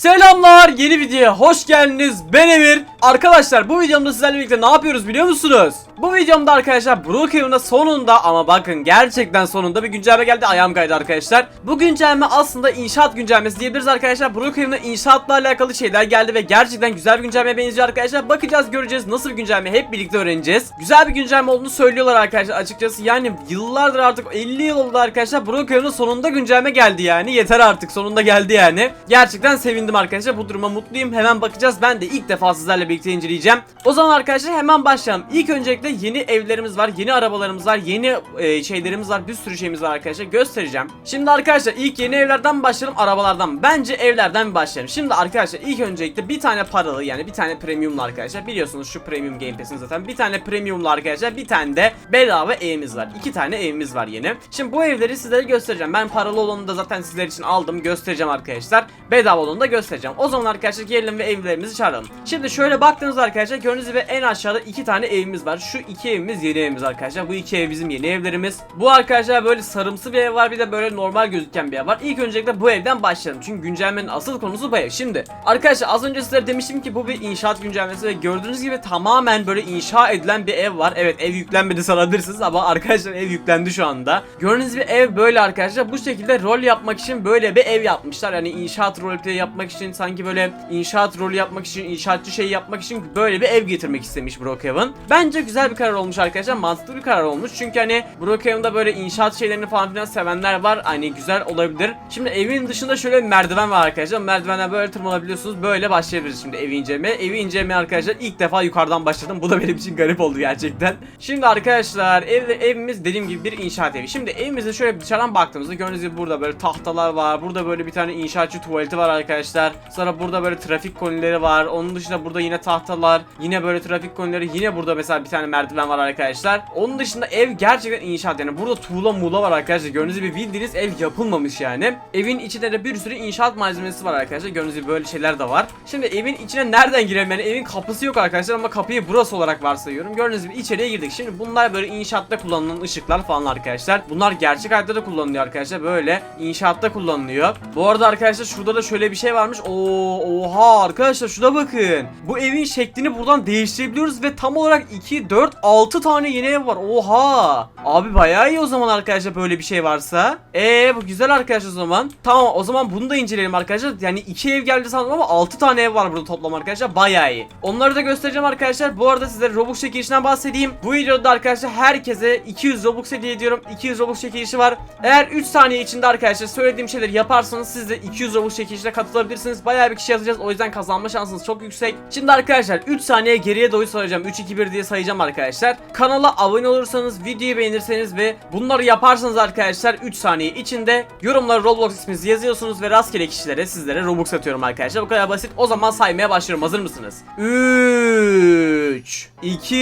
Selamlar yeni videoya hoş geldiniz. Ben Emir Arkadaşlar bu videomda sizlerle birlikte ne yapıyoruz biliyor musunuz? Bu videomda arkadaşlar Brookhaven'da sonunda ama bakın gerçekten sonunda bir güncelleme geldi ayağım kaydı arkadaşlar. Bu güncelleme aslında inşaat güncellemesi diyebiliriz arkadaşlar. Brookhaven'da inşaatla alakalı şeyler geldi ve gerçekten güzel bir güncellemeye benziyor arkadaşlar. Bakacağız göreceğiz. Nasıl bir güncelleme hep birlikte öğreneceğiz. Güzel bir güncelleme olduğunu söylüyorlar arkadaşlar açıkçası. Yani yıllardır artık 50 yıl oldu arkadaşlar Brookhaven'da sonunda güncelleme geldi yani. Yeter artık sonunda geldi yani. Gerçekten sevindim arkadaşlar. Bu duruma mutluyum. Hemen bakacağız. Ben de ilk defa sizlerle birlikte inceleyeceğim. O zaman arkadaşlar hemen başlayalım. İlk öncelikle yeni evlerimiz var yeni arabalarımız var yeni e, şeylerimiz var bir sürü şeyimiz var arkadaşlar. Göstereceğim. Şimdi arkadaşlar ilk yeni evlerden başlayalım arabalardan. Bence evlerden başlayalım. Şimdi arkadaşlar ilk öncelikle bir tane paralı yani bir tane premiumlu arkadaşlar. Biliyorsunuz şu premium game pass'in zaten bir tane premiumlu arkadaşlar bir tane de bedava evimiz var. İki tane evimiz var yeni. Şimdi bu evleri sizlere göstereceğim. Ben paralı olanı da zaten sizler için aldım göstereceğim arkadaşlar. Bedava olanı da göstereceğim. O zaman arkadaşlar gelelim ve evlerimizi çağıralım. Şimdi şöyle baktığınız arkadaşlar gördüğünüz gibi en aşağıda iki tane evimiz var. Şu iki evimiz yeni evimiz arkadaşlar. Bu iki ev bizim yeni evlerimiz. Bu arkadaşlar böyle sarımsı bir ev var bir de böyle normal gözüken bir ev var. İlk öncelikle bu evden başlayalım. Çünkü güncellemenin asıl konusu bu ev. Şimdi arkadaşlar az önce sizlere demiştim ki bu bir inşaat güncellemesi ve gördüğünüz gibi tamamen böyle inşa edilen bir ev var. Evet ev yüklenmedi sanabilirsiniz ama arkadaşlar ev yüklendi şu anda. Gördüğünüz gibi ev böyle arkadaşlar. Bu şekilde rol yapmak için böyle bir ev yapmışlar. Yani inşaat roleplay yapmak için sanki böyle inşaat rolü yapmak için inşaatçı şey yapmak için böyle bir ev getirmek istemiş Brookhaven Bence güzel bir karar olmuş arkadaşlar mantıklı bir karar olmuş. Çünkü hani Brookhaven'da böyle inşaat şeylerini falan filan sevenler var. Hani güzel olabilir. Şimdi evin dışında şöyle bir merdiven var arkadaşlar. Merdivenden böyle tırmanabiliyorsunuz. Böyle başlayabiliriz şimdi evi incelemeye. Evi incelemeye arkadaşlar ilk defa yukarıdan başladım. Bu da benim için garip oldu gerçekten. Şimdi arkadaşlar ev, evimiz dediğim gibi bir inşaat evi. Şimdi evimize şöyle dışarıdan baktığımızda gördüğünüz gibi burada böyle tahtalar var. Burada böyle bir tane inşaatçı tuvaleti var arkadaşlar. Sonra burada böyle trafik konileri var. Onun dışında burada yine tahtalar yine böyle trafik konileri yine burada mesela bir tane merdiven var arkadaşlar. Onun dışında ev gerçekten inşaat yani burada tuğla muğla var arkadaşlar. Gördüğünüz gibi bildiğiniz ev yapılmamış yani. Evin içinde de bir sürü inşaat malzemesi var arkadaşlar. Gördüğünüz gibi böyle şeyler de var. Şimdi evin içine nereden girelim? Yani evin kapısı yok arkadaşlar ama kapıyı burası olarak varsayıyorum. Gördüğünüz gibi içeriye girdik. Şimdi bunlar böyle inşaatta kullanılan ışıklar falan arkadaşlar. Bunlar gerçek hayatta da kullanılıyor arkadaşlar. Böyle inşaatta kullanılıyor. Bu arada arkadaşlar şurada da şöyle bir şey varmış. Oo, oha arkadaşlar şuna bakın. Bu evin şeklini buradan değiştirebiliyoruz ve tam olarak 2, 4, 6 tane yeni ev var. Oha! Abi bayağı iyi o zaman arkadaşlar böyle bir şey varsa. Eee bu güzel arkadaşlar o zaman. Tamam o zaman bunu da inceleyelim arkadaşlar. Yani 2 ev geldi sandım ama 6 tane ev var burada toplam arkadaşlar. Bayağı iyi. Onları da göstereceğim arkadaşlar. Bu arada size Robux çekilişinden bahsedeyim. Bu videoda arkadaşlar herkese 200 Robux hediye ediyorum. 200 Robux çekilişi var. Eğer 3 saniye içinde arkadaşlar söylediğim şeyleri yaparsanız siz de 200 Robux çekilişine katılabilirsiniz. Bayağı bir kişi yazacağız. O yüzden kazanma şansınız çok yüksek. Şimdi arkadaşlar 3 saniye geriye doğru sayacağım. 3 2 1 diye sayacağım arkadaşlar. Kanala abone olursanız videoyu beğenirseniz ve bunları yaparsanız arkadaşlar 3 saniye içinde yorumlara Roblox isminizi yazıyorsunuz ve rastgele kişilere sizlere Robux atıyorum arkadaşlar. Bu kadar basit. O zaman saymaya başlıyorum. Hazır mısınız? 3 2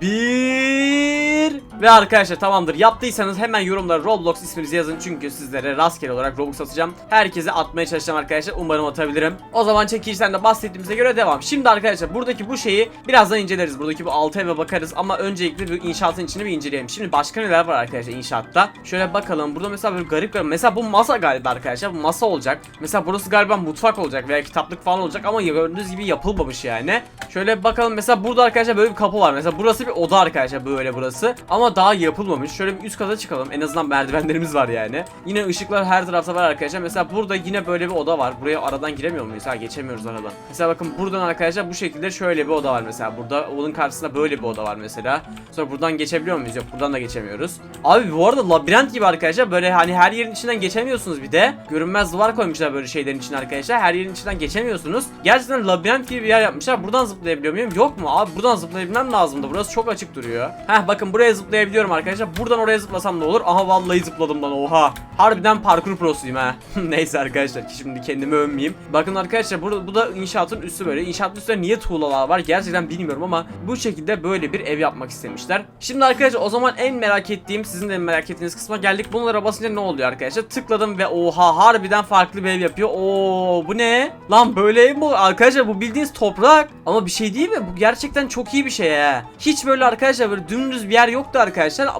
1 ve arkadaşlar tamamdır yaptıysanız hemen yorumlara Roblox isminizi yazın çünkü sizlere rastgele olarak Robux atacağım. Herkese atmaya çalışacağım arkadaşlar umarım atabilirim. O zaman çekilişten de bahsettiğimize göre devam. Şimdi arkadaşlar buradaki bu şeyi birazdan inceleriz. Buradaki bu altı eve bakarız ama öncelikle bir inşaatın içini bir inceleyelim. Şimdi başka neler var arkadaşlar inşaatta? Şöyle bakalım burada mesela böyle garip garip mesela bu masa galiba arkadaşlar bu masa olacak. Mesela burası galiba mutfak olacak veya kitaplık falan olacak ama gördüğünüz gibi yapılmamış yani. Şöyle bakalım mesela burada arkadaşlar böyle bir kapı var. Mesela burası bir oda arkadaşlar böyle burası. Ama daha yapılmamış. Şöyle bir üst kata çıkalım. En azından merdivenlerimiz var yani. Yine ışıklar her tarafta var arkadaşlar. Mesela burada yine böyle bir oda var. Buraya aradan giremiyor muyuz? Ha geçemiyoruz aradan. Mesela bakın buradan arkadaşlar bu şekilde şöyle bir oda var mesela. Burada onun karşısında böyle bir oda var mesela. Sonra buradan geçebiliyor muyuz? Yok buradan da geçemiyoruz. Abi bu arada labirent gibi arkadaşlar. Böyle hani her yerin içinden geçemiyorsunuz bir de. Görünmez duvar koymuşlar böyle şeylerin içine arkadaşlar. Her yerin içinden geçemiyorsunuz. Gerçekten labirent gibi bir yer yapmışlar. Buradan zıplayabiliyor muyum? Yok mu? Abi buradan zıplayabilmem lazımdı. Burası çok açık duruyor. Heh bakın buraya zıplayabiliyorum arkadaşlar. Buradan oraya zıplasam ne olur? Aha vallahi zıpladım lan oha. Harbiden parkur prosuyum ha. Neyse arkadaşlar şimdi kendimi övmeyeyim. Bakın arkadaşlar burada bu da inşaatın üstü böyle. İnşaatın üstünde niye tuğlalar var gerçekten bilmiyorum ama bu şekilde böyle bir ev yapmak istemişler. Şimdi arkadaşlar o zaman en merak ettiğim sizin de merak ettiğiniz kısma geldik. Bunlara basınca ne oluyor arkadaşlar? Tıkladım ve oha harbiden farklı bir ev yapıyor. Oo bu ne? Lan böyle ev mi? Arkadaşlar bu bildiğiniz toprak. Ama bir şey değil mi? Bu gerçekten çok iyi bir şey ha. Hiç böyle arkadaşlar böyle dümdüz bir yer yoktu arkadaşlar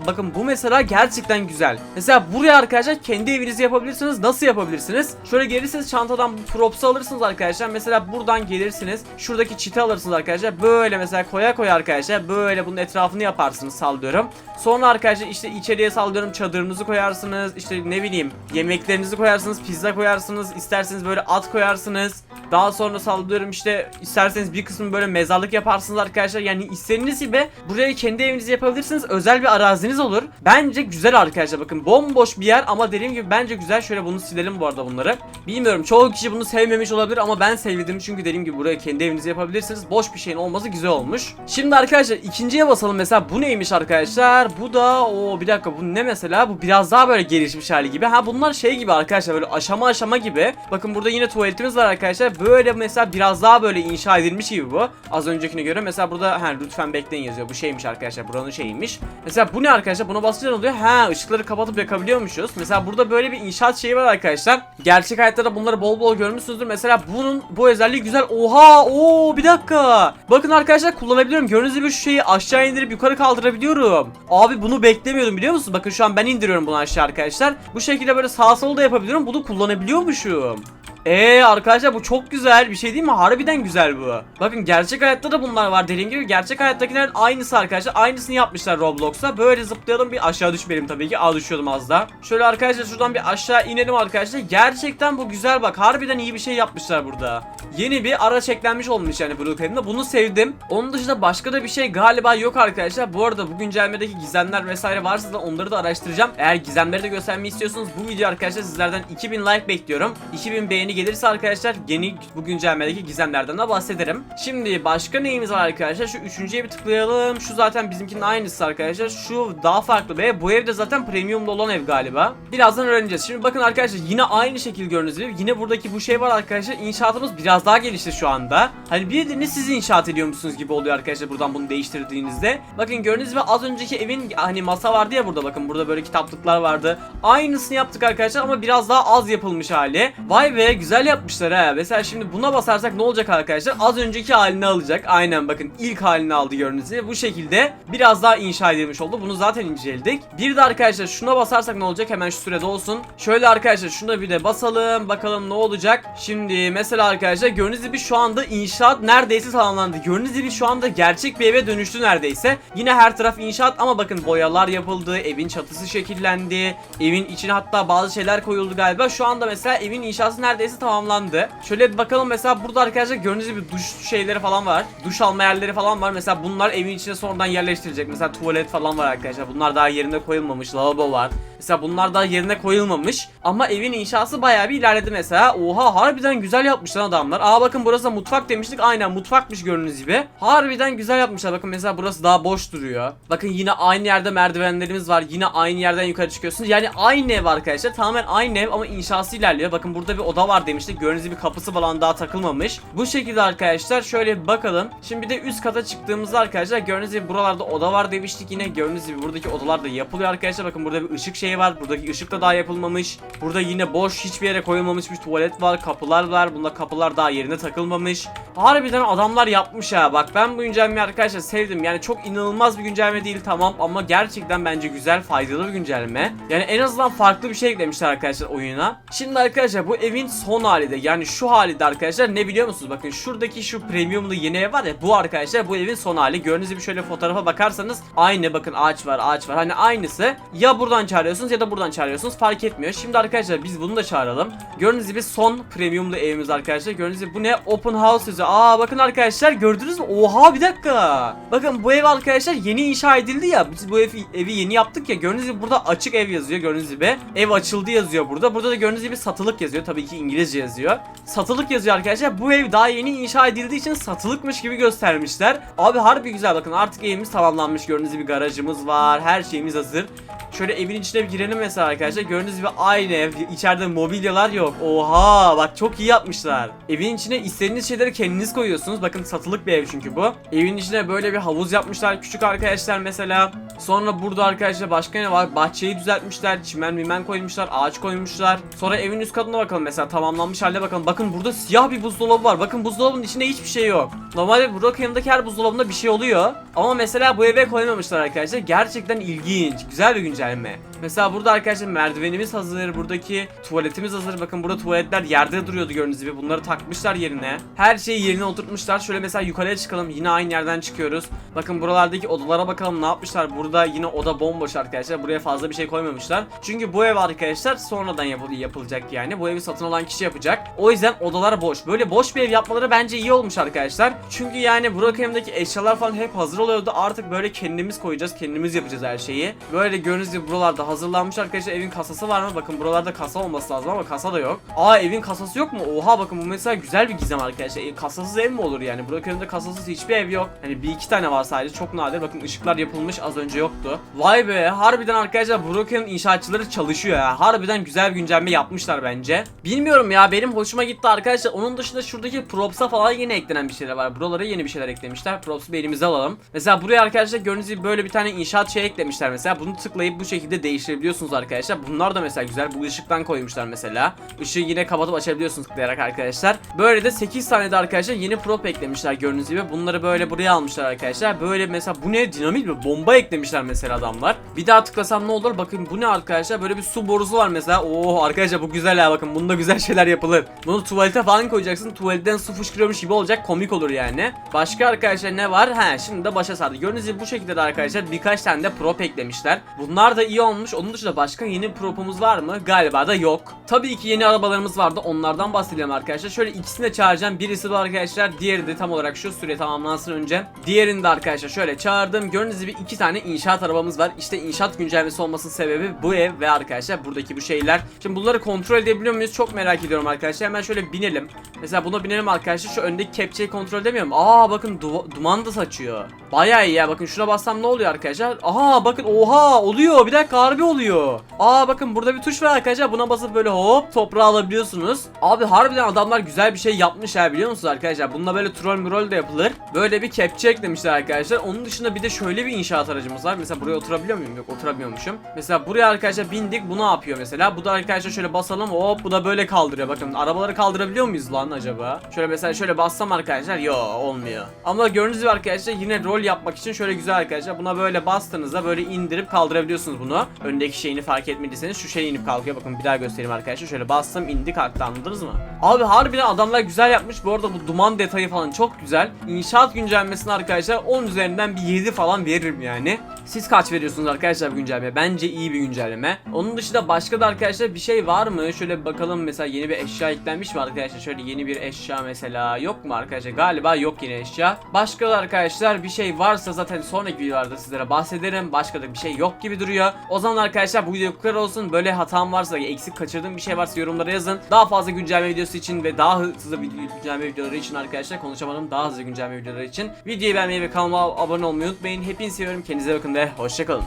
bakın bu mesela gerçekten güzel. Mesela buraya arkadaşlar kendi evinizi yapabilirsiniz. Nasıl yapabilirsiniz? Şöyle gelirsiniz çantadan props'u alırsınız arkadaşlar. Mesela buradan gelirsiniz. Şuradaki çiti alırsınız arkadaşlar. Böyle mesela koya koya arkadaşlar. Böyle bunun etrafını yaparsınız sallıyorum. Sonra arkadaşlar işte içeriye sallıyorum çadırınızı koyarsınız. İşte ne bileyim yemeklerinizi koyarsınız. Pizza koyarsınız. isterseniz böyle at koyarsınız. Daha sonra sallıyorum işte isterseniz bir kısmını böyle mezarlık yaparsınız arkadaşlar. Yani istediğiniz gibi buraya kendi evinizi yapabilirsiniz. Özel bir araziniz olur. Bence güzel arkadaşlar bakın bomboş bir yer ama dediğim gibi bence güzel. Şöyle bunu silelim bu arada bunları. Bilmiyorum çoğu kişi bunu sevmemiş olabilir ama ben sevdim çünkü dediğim gibi buraya kendi evinizi yapabilirsiniz. Boş bir şeyin olması güzel olmuş. Şimdi arkadaşlar ikinciye basalım mesela bu neymiş arkadaşlar? Bu da o bir dakika bu ne mesela? Bu biraz daha böyle gelişmiş hali gibi. Ha bunlar şey gibi arkadaşlar böyle aşama aşama gibi. Bakın burada yine tuvaletimiz var arkadaşlar. Böyle mesela biraz daha böyle inşa edilmiş gibi bu. Az öncekine göre mesela burada ha lütfen bekleyin yazıyor. Bu şeymiş arkadaşlar. Buranın şeyiymiş. Mesela bu ne arkadaşlar? Buna basınca ne oluyor? Ha ışıkları kapatıp yakabiliyormuşuz. Mesela burada böyle bir inşaat şeyi var arkadaşlar. Gerçek hayatta da bunları bol bol görmüşsünüzdür. Mesela bunun bu özelliği güzel. Oha! Oo bir dakika. Bakın arkadaşlar kullanabiliyorum. Gördüğünüz gibi şu şeyi aşağı indirip yukarı kaldırabiliyorum. Abi bunu beklemiyordum biliyor musunuz? Bakın şu an ben indiriyorum bunu aşağı arkadaşlar. Bu şekilde böyle sağ sol da yapabiliyorum. Bunu kullanabiliyormuşum. Eee arkadaşlar bu çok güzel bir şey değil mi? Harbiden güzel bu. Bakın gerçek hayatta da bunlar var dediğim gibi. Gerçek hayattakilerin aynısı arkadaşlar. Aynısını yapmışlar Roblox'ta. Böyle zıplayalım bir aşağı düşmeyelim tabii ki. Aa düşüyordum az da. Şöyle arkadaşlar şuradan bir aşağı inelim arkadaşlar. Gerçekten bu güzel bak. Harbiden iyi bir şey yapmışlar burada. Yeni bir araç eklenmiş olmuş yani Brookhaven'da. Bunu sevdim. Onun dışında başka da bir şey galiba yok arkadaşlar. Bu arada bu güncellemedeki gizemler vesaire varsa da onları da araştıracağım. Eğer gizemleri de göstermeyi istiyorsanız bu video arkadaşlar sizlerden 2000 like bekliyorum. 2000 beğeni gelirse arkadaşlar yeni bu güncellemedeki gizemlerden de bahsederim. Şimdi başka neyimiz var arkadaşlar? Şu üçüncüye bir tıklayalım. Şu zaten bizimkinin aynısı arkadaşlar. Şu daha farklı ve bu evde zaten premiumda olan ev galiba. Birazdan öğreneceğiz. Şimdi bakın arkadaşlar yine aynı şekil gördüğünüz gibi yine buradaki bu şey var arkadaşlar. İnşaatımız biraz daha gelişti şu anda. Hani bir de siz inşaat ediyormuşsunuz gibi oluyor arkadaşlar buradan bunu değiştirdiğinizde. Bakın gördüğünüz gibi az önceki evin hani masa vardı ya burada bakın burada böyle kitaplıklar vardı. Aynısını yaptık arkadaşlar ama biraz daha az yapılmış hali. Vay be güzel yapmışlar ha. Mesela şimdi buna basarsak ne olacak arkadaşlar? Az önceki halini alacak. Aynen bakın ilk halini aldı gördüğünüz. Bu şekilde biraz daha inşa edilmiş oldu. Bunu zaten inceledik. Bir de arkadaşlar şuna basarsak ne olacak? Hemen şu sürede olsun. Şöyle arkadaşlar şuna bir de basalım. Bakalım ne olacak? Şimdi mesela arkadaşlar gördüğünüz gibi şu anda inşaat neredeyse tamamlandı. Gördüğünüz gibi şu anda gerçek bir eve dönüştü neredeyse. Yine her taraf inşaat ama bakın boyalar yapıldı. Evin çatısı şekillendi. Evin içine hatta bazı şeyler koyuldu galiba. Şu anda mesela evin inşası neredeyse tamamlandı. Şöyle bir bakalım mesela burada arkadaşlar gördüğünüz gibi duş şeyleri falan var. Duş alma yerleri falan var. Mesela bunlar evin içine sonradan yerleştirilecek. Mesela tuvalet falan var arkadaşlar. Bunlar daha yerine koyulmamış. Lavabo var. Mesela bunlar daha yerine koyulmamış. Ama evin inşası bayağı bir ilerledi mesela. Oha harbiden güzel yapmışlar adamlar. Aa bakın burası da mutfak demiştik. Aynen mutfakmış gördüğünüz gibi. Harbiden güzel yapmışlar. Bakın mesela burası daha boş duruyor. Bakın yine aynı yerde merdivenlerimiz var. Yine aynı yerden yukarı çıkıyorsunuz. Yani aynı ev arkadaşlar. Tamamen aynı ev ama inşası ilerliyor. Bakın burada bir oda var demiştik. Gördüğünüz gibi kapısı falan daha takılmamış. Bu şekilde arkadaşlar şöyle bir bakalım. Şimdi bir de üst kata çıktığımızda arkadaşlar gördüğünüz gibi buralarda oda var demiştik yine. Gördüğünüz gibi buradaki odalar da yapılıyor arkadaşlar. Bakın burada bir ışık şeyi var. Buradaki ışık da daha yapılmamış. Burada yine boş hiçbir yere koyulmamış bir tuvalet var. Kapılar var. Bunda kapılar daha yerine takılmamış. Harbiden adamlar yapmış ha. Bak ben bu güncellemeyi arkadaşlar sevdim. Yani çok inanılmaz bir güncelleme değil tamam ama gerçekten bence güzel, faydalı bir güncelleme. Yani en azından farklı bir şey eklemişler arkadaşlar oyuna. Şimdi arkadaşlar bu evin son hali de yani şu hali de arkadaşlar ne biliyor musunuz? Bakın şuradaki şu premiumlu yeni ev var ya bu arkadaşlar bu evin son hali. Gördüğünüz gibi şöyle fotoğrafa bakarsanız aynı bakın ağaç var ağaç var. Hani aynısı ya buradan çağırıyorsunuz ya da buradan çağırıyorsunuz fark etmiyor. Şimdi arkadaşlar biz bunu da çağıralım. Gördüğünüz gibi son premiumlu evimiz arkadaşlar. Gördüğünüz gibi bu ne? Open house yazıyor. Aa bakın arkadaşlar gördünüz mü? Oha bir dakika. Bakın bu ev arkadaşlar yeni inşa edildi ya. Biz bu ev, evi yeni yaptık ya. Gördüğünüz gibi burada açık ev yazıyor. Gördüğünüz gibi ev açıldı yazıyor burada. Burada da gördüğünüz gibi satılık yazıyor. Tabii ki İngilizce yazıyor. Satılık yazıyor arkadaşlar. Bu ev daha yeni inşa edildiği için satılıkmış gibi göstermişler. Abi harbi güzel bakın artık evimiz tamamlanmış. Gördüğünüz gibi garajımız var. Her şeyimiz hazır. Şöyle evin içine bir girelim mesela arkadaşlar. Gördüğünüz gibi aynı ev. İçeride mobilyalar yok. Oha bak çok iyi yapmışlar. Evin içine istediğiniz şeyleri kendiniz koyuyorsunuz. Bakın satılık bir ev çünkü bu. Evin içine böyle bir havuz yapmışlar. Küçük arkadaşlar mesela. Sonra burada arkadaşlar başka ne var? Bahçeyi düzeltmişler. Çimen mimen koymuşlar. Ağaç koymuşlar. Sonra evin üst katına bakalım mesela. Tamamlanmış halde bakalım. Bakın burada siyah bir buzdolabı var. Bakın buzdolabının içinde hiçbir şey yok. Normalde Brookhaven'daki her buzdolabında bir şey oluyor. Ama mesela bu eve koymamışlar arkadaşlar. Gerçekten ilginç. Güzel bir güncelleme. Mesela burada arkadaşlar merdivenimiz hazır. Buradaki tuvaletimiz hazır. Bakın burada tuvaletler yerde duruyordu gördüğünüz gibi. Bunları takmışlar yerine. Her şeyi yerine oturtmuşlar. Şöyle mesela yukarıya çıkalım. Yine aynı yerden çıkıyoruz. Bakın buralardaki odalara bakalım ne yapmışlar. Burada yine oda bomboş arkadaşlar. Buraya fazla bir şey koymamışlar. Çünkü bu ev arkadaşlar sonradan yapıl yapılacak yani. Bu evi satın alan kişi yapacak. O yüzden odalar boş. Böyle boş bir ev yapmaları bence iyi olmuş arkadaşlar. Çünkü yani Burak evindeki eşyalar falan hep hazır oluyordu. Artık böyle kendimiz koyacağız. Kendimiz yapacağız her şeyi. Böyle gördüğünüz gibi buralarda hazırlanmış arkadaşlar. Evin kasası var mı? Bakın buralarda kasa olması lazım ama kasa da yok. Aa evin kasası yok mu? Oha bakın bu mesela güzel bir gizem arkadaşlar. E, kasasız ev mi olur yani? Burak evinde kasasız hiçbir ev yok. Hani bir iki tane var sadece. Çok nadir. Bakın ışıklar yapılmış az önce yoktu. Vay be harbiden arkadaşlar Burak evin inşaatçıları çalışıyor ya. Harbiden güzel bir güncelleme yapmışlar bence. Bilmiyorum ya benim hoşuma gitti arkadaşlar. Onun dışında şuradaki props'a falan yine eklenen bir şeyler var. Buralara yeni bir şeyler eklemişler. Props'u bir elimize alalım. Mesela buraya arkadaşlar gördüğünüz gibi böyle bir tane inşaat şey eklemişler mesela. Bunu tıklayıp bu şekilde değiştirebiliyorsunuz arkadaşlar. Bunlar da mesela güzel. Bu ışıktan koymuşlar mesela. Işığı yine kapatıp açabiliyorsunuz tıklayarak arkadaşlar. Böyle de 8 tane de arkadaşlar yeni prop eklemişler gördüğünüz gibi. Bunları böyle buraya almışlar arkadaşlar. Böyle mesela bu ne dinamit mi? Bomba eklemişler mesela adamlar. Bir daha tıklasam ne olur? Bakın bu ne arkadaşlar? Böyle bir su borusu var mesela. Oo arkadaşlar bu güzel ya bakın. Bunda güzel şeyler yapılır. Bunu tuvalete falan koyacaksın. Tuvaletten su fışkırıyormuş gibi olacak. Komik olur yani. Başka arkadaşlar ne var? He şimdi de başa sardı. Gördüğünüz gibi bu şekilde de arkadaşlar birkaç tane de prop eklemişler. Bunlar da iyi olmuş. Onun dışında başka yeni propumuz var mı? Galiba da yok. Tabii ki yeni arabalarımız vardı. Onlardan bahsedelim arkadaşlar. Şöyle ikisini de çağıracağım. Birisi bu arkadaşlar. Diğeri de tam olarak şu süre tamamlansın önce. Diğerini de arkadaşlar şöyle çağırdım. Gördüğünüz gibi iki tane inşaat arabamız var. İşte inşaat güncellemesi olmasının sebebi bu ev ve arkadaşlar buradaki bu şeyler. Şimdi bunları kontrol edebiliyor muyuz? Çok merak ediyorum arkadaşlar. Hemen şöyle binelim. Mesela buna binelim arkadaşlar. Şu öndeki kepçeyi kontrol edemiyorum. Aa bakın du- duman da saçıyor. Bayağı iyi ya. Bakın şuna bassam ne oluyor arkadaşlar? Aha bakın oha oluyor. Bir dakika harbi oluyor. Aa bakın burada bir tuş var arkadaşlar. Buna basıp böyle hop toprağı alabiliyorsunuz. Abi harbiden adamlar güzel bir şey yapmış ya biliyor musunuz arkadaşlar? Bununla böyle troll mürol de yapılır. Böyle bir kepçe eklemişler arkadaşlar. Onun dışında bir de şöyle bir inşaat aracımız var. Mesela buraya oturabiliyor muyum? Yok oturamıyormuşum. Mesela buraya arkadaşlar bindik. Bu ne yapıyor mesela? Bu da arkadaşlar şöyle basalım. Hop bu da böyle kaldırıyor. Bakın arabaları kaldırabiliyor muyuz lan acaba? Şöyle mesela şöyle bassam arkadaşlar. Yo olmuyor. Ama gördüğünüz gibi arkadaşlar yine rol yapmak için şöyle güzel arkadaşlar. Buna böyle bastığınızda böyle indirip kaldırabiliyorsunuz bunu. Öndeki şeyini fark etmediyseniz şu şey inip kalkıyor. Bakın bir daha göstereyim arkadaşlar. Şöyle bastım indi kalktı anladınız mı? Abi harbiden adamlar güzel yapmış. Bu arada bu duman detayı falan çok güzel. İnşaat güncellemesine arkadaşlar 10 üzerinden bir 7 falan veririm yani. Siz kaç veriyorsunuz arkadaşlar bu güncellemeye? Bence iyi bir güncelleme. Onun dışında başka da arkadaşlar bir şey var mı? Şöyle bakalım mesela yeni bir eşya eklenmiş mi arkadaşlar? Şöyle yeni bir eşya mesela yok mu arkadaşlar? Galiba yok yeni eşya. Başka da arkadaşlar bir şey varsa zaten sonraki videolarda sizlere bahsederim. Başka da bir şey yok gibi duruyor. O zaman arkadaşlar bu video bu kadar olsun. Böyle hatam varsa, eksik kaçırdığım bir şey varsa yorumlara yazın. Daha fazla güncelleme videosu için ve daha hızlı video, güncelleme videoları için arkadaşlar konuşamadım. Daha hızlı güncelleme videoları için videoyu beğenmeyi ve kanalıma abone olmayı unutmayın. Hepinizi seviyorum. Kendinize bakın ve hoşçakalın.